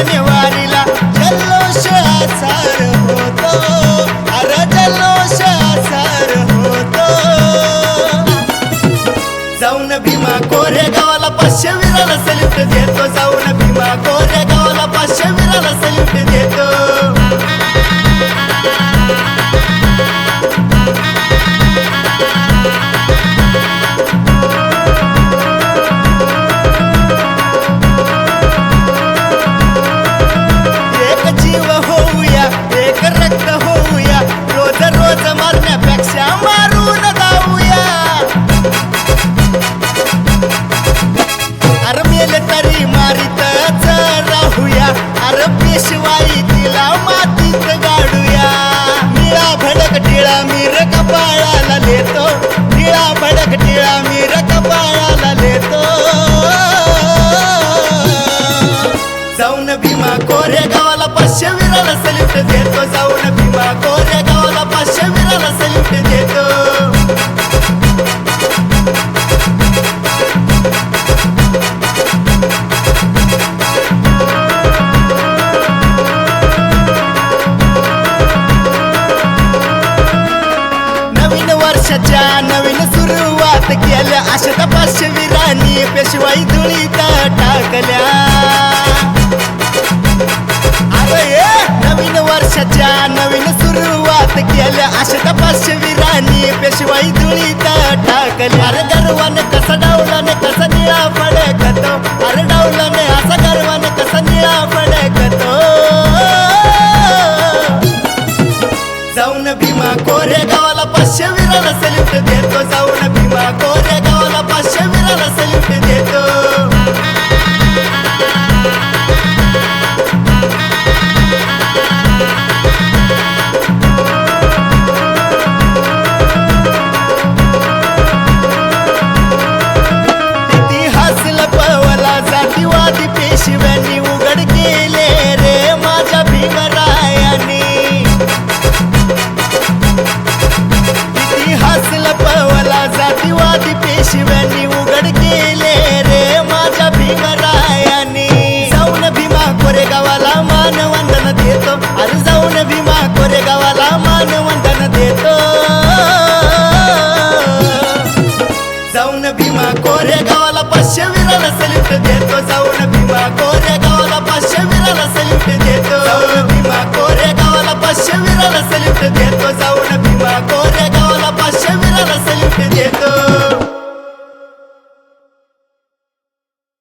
जानेवारीला जल्लोष आसार होतो. अरे जल्लोष आसार होतो. जाऊन भीमा कोरे गावाला पाचशे विराला सल्यूट देतो कपाळाला लेतो केल्या अशा तपासशे वीरांनी पेशवाई धुळीत टाकल्या. अरे नवीन वर्षाच्या नवीन सुरुवात केल्या. अशा तपासशे वीरांनी पेशवाई धुळीत टाकल्या. अरे गर्वान कसा डावलाने कसा निळा फडकतो. अरे डावलाने असा गर्वान कसा निळा फडकतो. जाऊन भीमा कोरे गावाला पाचशे विराला सल्यूट देतो. जाऊन जाऊन भीमा कोरे गावाला पाचशे विराला सलिफ्ट देतो. जाऊन भीमा कोरे गावाला पाचशे विराला सलिफ्ट देतो.